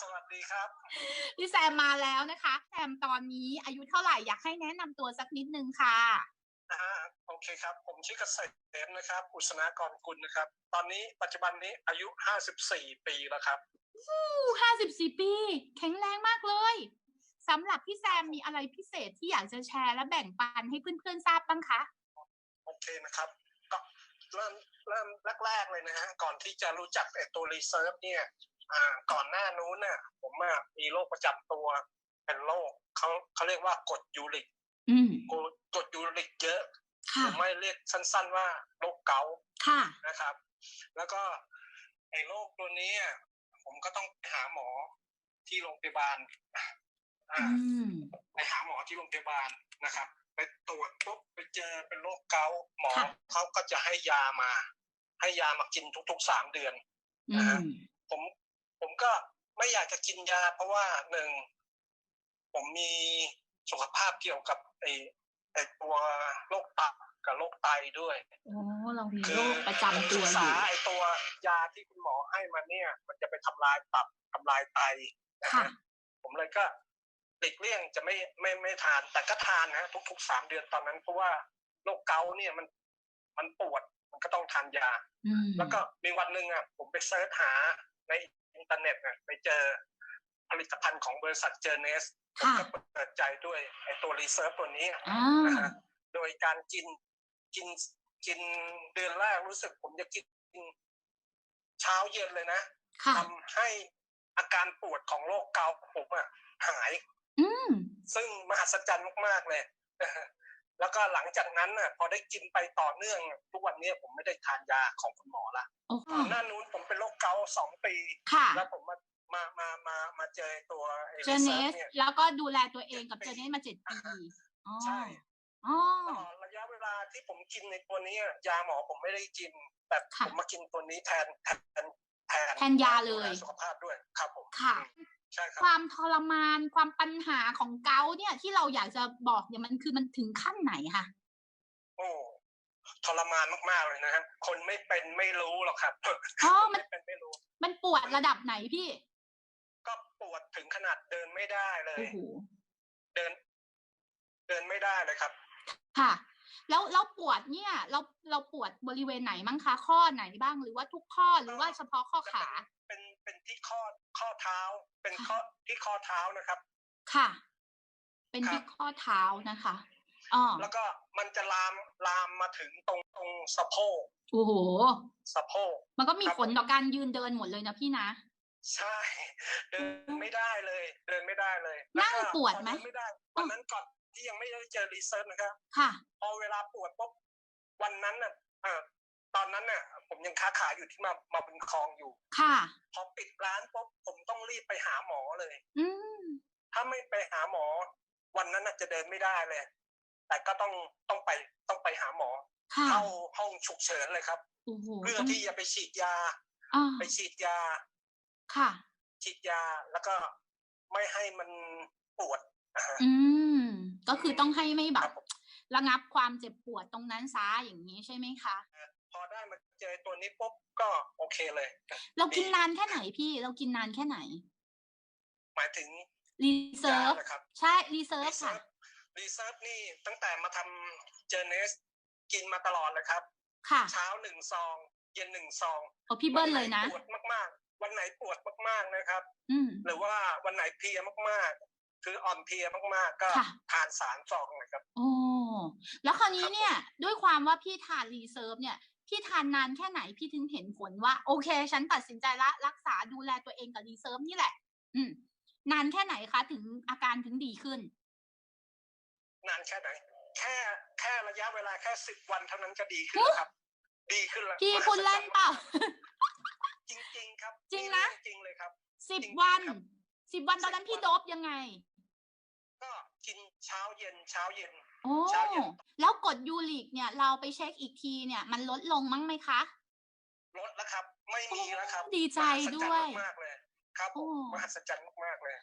สวัสดีครับพี่แซมมาแล้วนะคะแซมตอนนี้อายุเท่าไหร่อยากให้แนะนำตัวสักนิดนึงค่ะอ่าโอเคครับ ผมชื่อเกษมนะครับ อุษณากรกุลนะครับ ตอนนี้ปัจจุบันนี้อายุ54ปีแล้วครับห้าสิบสี่ปี แข็งแรงมากเลยสำหรับพี่แซมมีอะไรพิเศษที่อยากจะแชร์และแบ่งปันให้เพื่อนๆทราบบ้างคะโอเคนะครับก็เริ่มเริ่มแรกๆเลยนะฮะก่อนที่จะรู้จักไอ้ตัวรีเซิร์ฟเนี่ยอ่า ก่อนหน้านู้นน่ะ ผมอะมีโรคประจำตัว เป็นโรคเขาเขาเรียกว่ากรดยูริกอืมกรดยูริกเยอะผค่ะมไม่เรียกสั้น ๆ ว่าโรคเกาต์ค่ะนะครับ แล้วก็ไอ้โรคตัวนี้อะผมก็ต้องไปหาหมอที่โรงพยาบาลอ่าอืมไปหาหมอที่โรงพยาบาลนะครับ ไปตรวจปุ๊บไปเจอเป็นโรคเกาต์หมอค่ะเขาก็จะให้ยามา ให้ยามากินทุกๆสามเดือนอืนะฮะมผม ผมก็ไม่อยากจะกินยา เพราะว่าหนึ่งผมมีสุขภาพเกี่ยวกับไอ้ไอ้ตัวโรคตับกับโรคไตด้วยโอ้เรามีโรคประจำตัวศึกอษายู่ไอ้ตัวยาที่คุณหมอให้มาเนี่ย มันจะไปทำลายตับทำลายไตนะค่ะฮะผมเลยก็หลีกเลี่ยงจะไม่ไม่ไม่ทาน แต่ก็ทานนะทุกๆสามเดือนตอนนั้น เพราะว่าโรคเกาต์เนี่ยมันมันปวดมันก็ต้องทานยาอืมแล้วก็มีวันหนึ่งอะผมไปเซิร์ชหาในอิน เทอร์เน็ตอะไปเจอผลิตภัณฑ์ของบริษัทเจเนสค่ะก็เปิดใจด้วยไอ้ตัวรีเซิร์ฟตัวนี้อ่านะฮะโดยการกินกินกินเดือนแรกรู้สึกผมจะกินเช้าเย็นเลยนะค่ะทำให้อาการปวดของโรคเกาต์ของผมอะหายอืมซึ่งมหัศจรรย์มากๆเลยนะฮะ แล้วก็หลังจากนั้นน่ะพอได้กินไปต่อเนื่อง ทุกวันนี้ผมไม่ได้ทานยาของคุณหมอละโอ้ก่อนหน้านู้นผมเป็นโรคเกาต์สองปีค่ะแล้วผมมามามามามาเจอตัวไอ้เจเน Research สเนี่ยแล้วก็ดูแลตัวเองกับเจเนสมาเจ็ดปีอ๋อใช่อ๋อตลอดระยะเวลาที่ผมกินในตัวนี้อะยาหมอผมไม่ได้กิน แต่ค่ะผมมากินตัวนี้แทนแทนแทนแทนยาเลยดูแสุขภาพด้วยครับผมค่ะอืมใช่ ครับความทรมานความปัญหาของเกาต์เนี่ยที่เราอยากจะบอกเนี่ยมันคือมันถึงขั้นไหนคะโอ้ทรมานมากๆเลยนะฮะคนไม่เป็นไม่รู้หรอกครับอ๋อคนมันไม่เป็นไม่รู้ มันปวดระดับไหนพี่ ก็ปวดถึงขนาดเดินไม่ได้เลยโอ้โหเดิน เดินไม่ได้เลยครับ ค่ะ แล้วแล้วปวดเนี่ย เราเราปวดบริเวณไหนมั้งคะข้อไหนบ้างหรือว่าทุกข้อหรือว่าเฉพาะข้อขา เป็น เป็นที่ข้อข้อเท้า เป็นข้อที่ข้อเท้านะครับ ค่ะ เป็นครับที่ข้อเท้านะคะอ๋อแล้วก็มันจะลามลามมาถึงตรงตรงสะโพกโอ้โหสะโพกมันก็มีครับผลต่อการยืนเดินหมดเลยนะพี่นะใช่เดินไม่ได้เลย เดินไม่ได้เลยนั่งแล้ก็ปวดไหมพอเนไม่ได้วันนั้นก่อนที่ยังไม่ได้เจอรีเซิร์ชนะครับ ค่ะ พอเวลาปวดปุ๊บวันนั้นน่ะเออ ตอนนั้นน่ะ ผมยังค้าขายอยู่ที่มามาบุญคลองอยู่ ค่ะ พอปิดร้านปุ๊บผมต้องรีบไปหาหมอเลย อืมถ้าไม่ไปหาหมอ วันนั้นน่ะจะเดินไม่ได้เลย แต่ก็ต้องต้องไปต้องไปหาหมอ ค่ะเข้าห้องฉุกเฉินเลยครับ โอ้โหเพื่อต้องที่จะไปฉีดยา อ่าไปฉีดยา ค่ะ ฉีดยาแล้วก็ไม่ให้มันปวดอ่าฮะ อืม ก็คือต้องให้ไม่แบครับบผม ระงับความเจ็บปวดตรงนั้นซะอย่างนี้ใช่ไหมคะพ อได้มาเจอตัวนี้ปุ๊บก็โอเคเลย เรากินนานแค่ไหนพี่เรากินนานแค่ไหน หมายถึงรีเซิร์ฟยานะครับใช่รีเซิร์ฟรีค่ะเซิร์ฟรีเซิร์ฟนี่ตั้งแต่มาทำเจเนสกินมาตลอดเลยครับ ค่ะ เช้าหนึ่งซอง เย็นหนึ่งซองเอาพี่เบิ้ลเลยนะวัไหปวดมากๆ วันไหนปวดมากๆนะครับอืมหรือว่าวันไหนเพลียมากๆ คืออ่อนเพลียมากๆ ก็ค่ะทานสารซองเลยครับ โอ้แล้วคราวนี้ครับเนี่ย ด้วยความว่าพี่ทานรีเซิร์ฟเนี่ย พี่ทานนานแค่ไหนพี่ถึงเห็นผลว่า โอเค ฉันตัดสินใจละรักษาดูแลตัวเองกับรีเซิร์ฟนี่แหละ อืม นานแค่ไหนคะถึงอาการถึงดีขึ้น นานแค่ไหน แค่แค่ระยะเวลาแค่สิบวันเท่านั้นก็ดีขึ้นแล้วครับ ดีขึ้นแล้วพี่คุณเล่นเปล่า จริง ๆ ครับ จริงนะเอจริงเลยครับสิบจริงๆวันครับสิบวันตอนนั้นพี่โดบยังไง ก็กินเช้าเย็นเช้าเย็น โอ้เช้าเย็นแล้วกดยูริกเนี่ยเราไปเช็คอีกทีเนี่ย มันลดลงมั้งไหมคะ ลดแล้วครับ ไม่มีแล้วครับดีใจมหัศจรรด้วยมากๆเลย ครับผมโอ้ มหัศจรรย์มากๆเลย